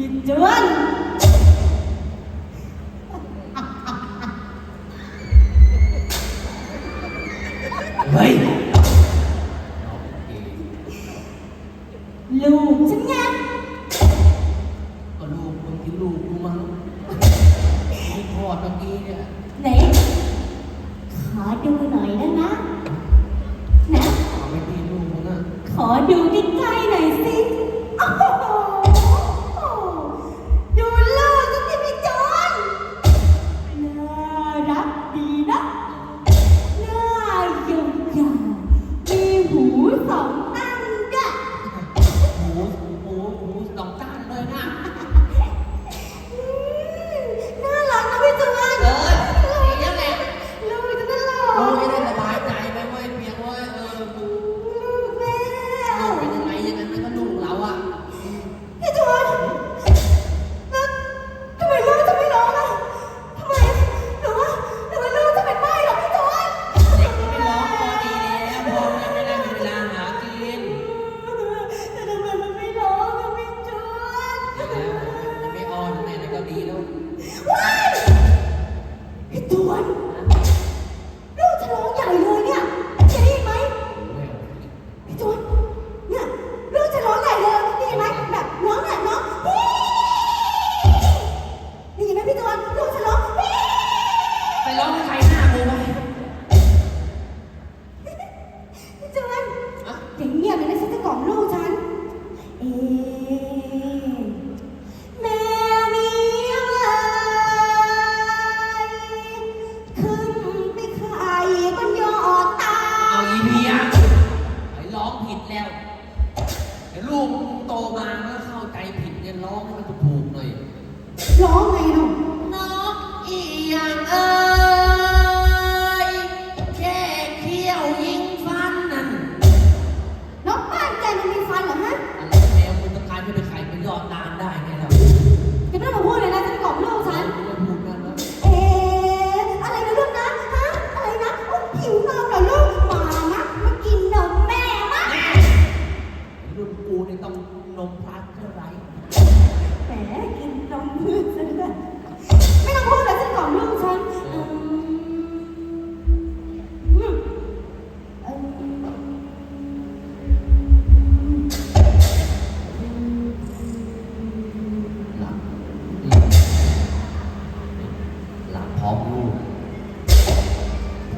ยินจวนไงลูชินงกูมั้พ่อเมื่อกี้เนี่ยไหนขอดูหน่อยได้ไหนะอไม่ดูกะขอดูใกล้ๆหน่อยสิ 很好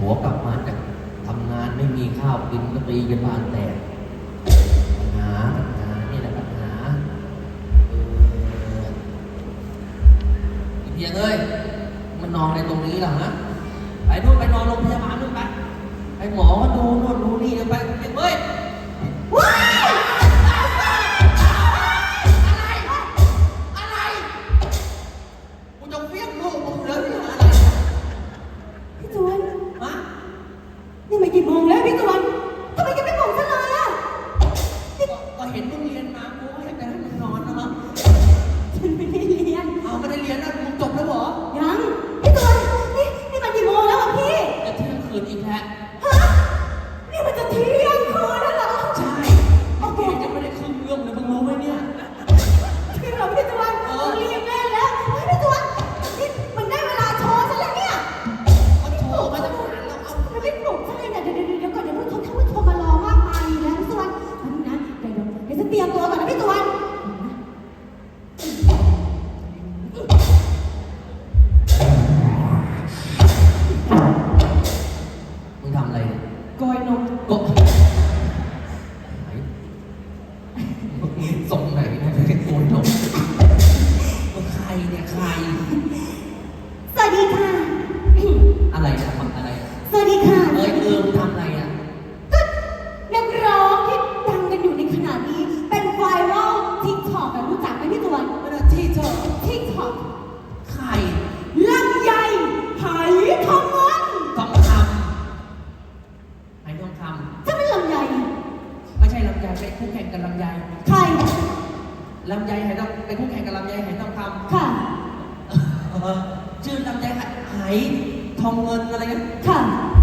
ผัวกลับมาจากทำงานไม่มีข้าวกินก็ตีกันบานแตกหาหาเนี่แหละปัญหาเออเพียงเอ้ยมันนอนในตรงนี้หรอฮะไปนู่นไปนอนโรงพยาบาลนู่นไปไปหมอก็ดูนู่นดูนี่ไปเพียงเอ้ย เตรียมตัวก่อนนะพี่ตัวำไยเป็นคู่แข่งกับลำไยใช่ลำไยไหายทองเป็นคู่แข่งกับลำไยไหายทองคำค่ะ ชื่อลำไยหยหายทองเงินอะไรกันค่ะ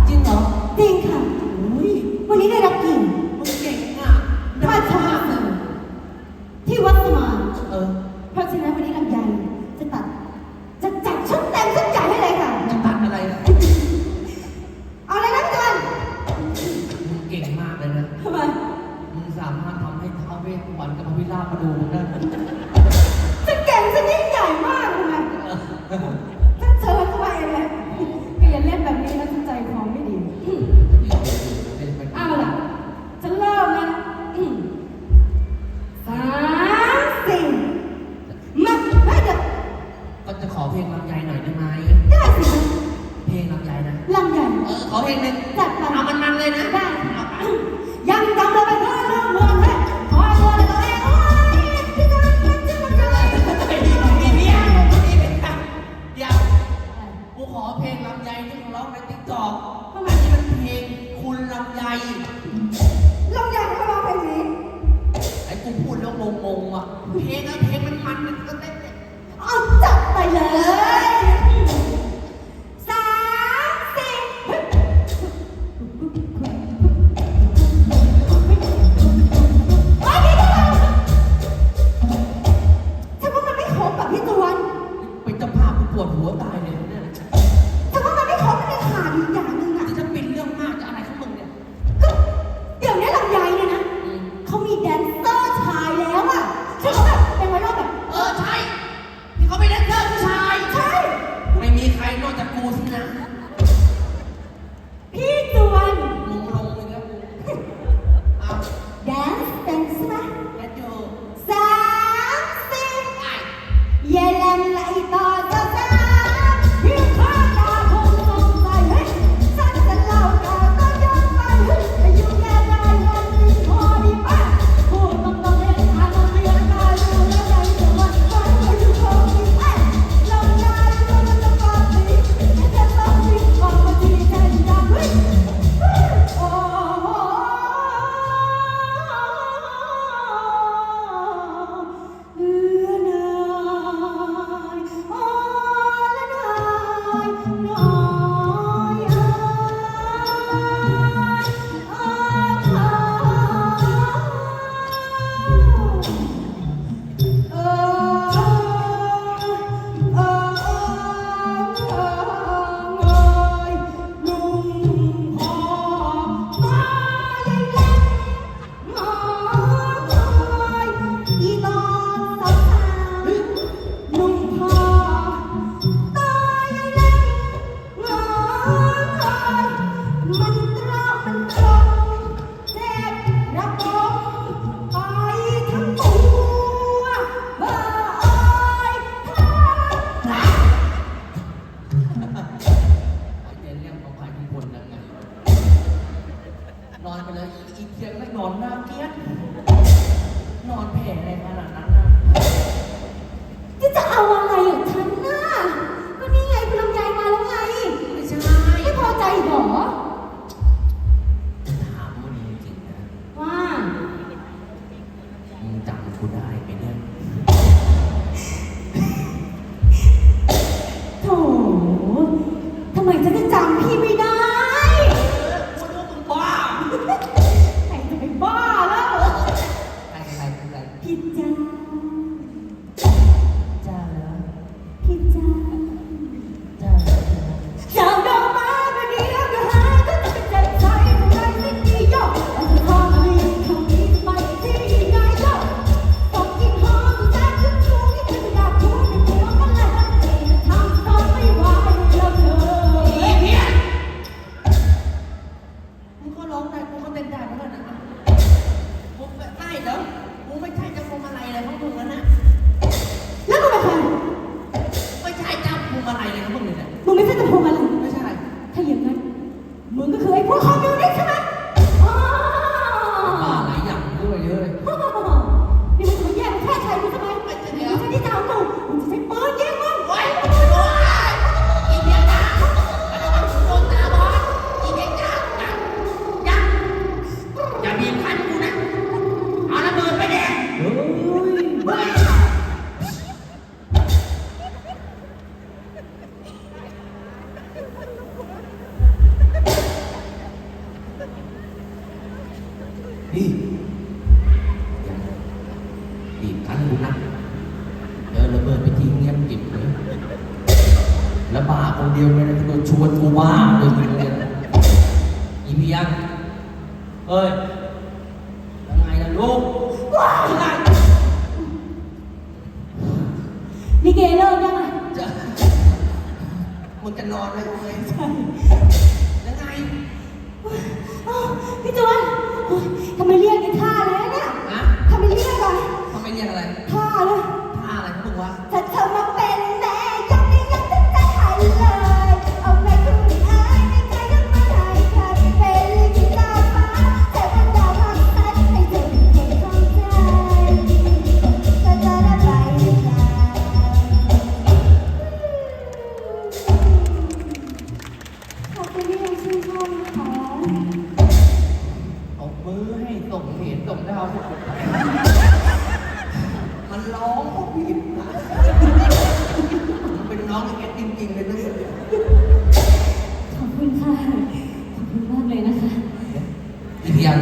จริงเหรอ จริงค่ะ อุ้ยวันนี้ได้รับกียรติ Thank you. ยวอีเพียงเอ้ยยังไงล่ะลูลูกว้ายยังไงลิเกเลิกยังไงจะมึงจะนอนไหมกูเลยยังไงอ้าวพี่จวนโอ๊ยทำไมเรียกในท่าเลยเนี่ยฮะทำไมเรียกอะทำไมเรียกอะไร เอามือให้ส่งเหตุส่งดาวมันร้องก็ผิดนะมันเป็นน้องเอ็ดจริงๆเลยนะเนี่ยขอบคุณค่ะ ขอบคุณมากเลยนะคะ อีกอย่าง